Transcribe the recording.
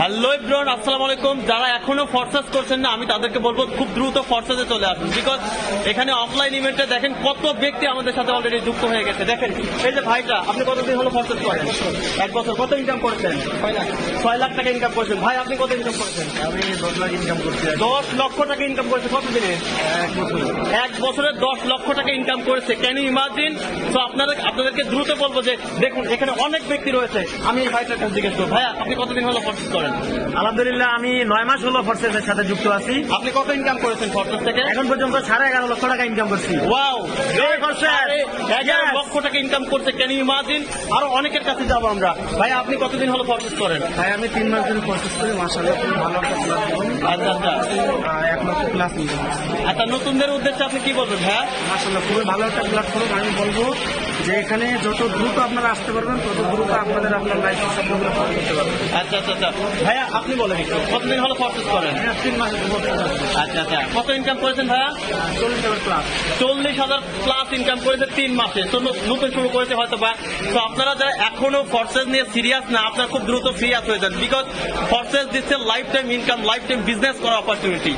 Hello ইব্রন আসসালামু আলাইকুম। যারা এখনও ফরসাস করছেন না আমি তাদেরকে বলব খুব দ্রুত ফরসাসে চলে আসুন। বিকজ এখানে অফলাইন ইভেন্টে দেখেন কত ব্যক্তি আমাদের সাথে অলরেডি যুক্ত হয়ে গেছে। দেখেন এই যে ভাইটা আপনি কতদিন হলো ফরসাস করেন? এক বছর। কত ইনকাম করেছেন? ছয় লাখ। টাকা ইনকাম করেছেন। ভাই আপনি কত ইনকাম করেছেন? আমি দশ লাখ ইনকাম করছি। দশ লক্ষ টাকা ইনকাম করেছে কত দিনে এক বছরে দশ লক্ষ টাকা ইনকাম করেছে। ক্যান ইউ ইমাজিন তো আপনাদের আপনাদেরকে দ্রুত বলব যে দেখুন এখানে অনেক ব্যক্তি রয়েছে। আমি এই ভাইটার কাছে জিজ্ঞেস করব ভাইয়া আপনি কতদিন হলো ফরসাস করেন? আলহামদুলিল্লাহ আমি নয় মাস হলো ফোর্সেসের সাথে যুক্ত আছি। আপনি কত ইনকাম করেছেন ফরসাস থেকে? এখন পর্যন্ত সাড়ে এগারো লক্ষ টাকা ইনকাম করছি। ওয়াও এগারো লক্ষ টাকা ইনকাম করছে ক্যান ইমাজিন আরও অনেকের কাছে যাব আমরা। ভাই আপনি কতদিন হলো ফরসাস করেন? ভাই আমি তিন মাস ধরে প্রসেস করি মাসাল্লাহ খুব ভালো একটা আচ্ছা আচ্ছা। এক লক্ষ প্লাস আচ্ছা নতুনদের উদ্দেশ্যে আপনি কি বলবেন ভাইয়া? মাসাল্লাহ খুবই ভালো একটা প্ল্যাটফর্ম আমি বলব যে এখানে যত দ্রুত আপনারা আসতে পারবেন তত দ্রুত আপনাদের আপনার লাইফ স্বপ্নগুলো পূরণ করতে পারবেন আচ্ছা আচ্ছা আচ্ছা। ভাইয়া আপনি বলেন একটু কতদিন হলো ফরসাস করেন? হ্যাঁ, তিন মাসের আচ্ছা আচ্ছা। কত ইনকাম করেছেন ভাইয়া? চল্লিশ হাজার প্লাস চল্লিশ হাজার প্লাস ইনকাম করেছে তিন মাসে। তো নতুন শুরু করেছে হয়তো বা। তো আপনারা যারা এখনও ফর্সেস নিয়ে সিরিয়াস না আপনারা খুব দ্রুত সিরিয়াস হয়ে যান বিকজ ফর্সেস দিচ্ছে life time income life time business করার অপরচুনিটি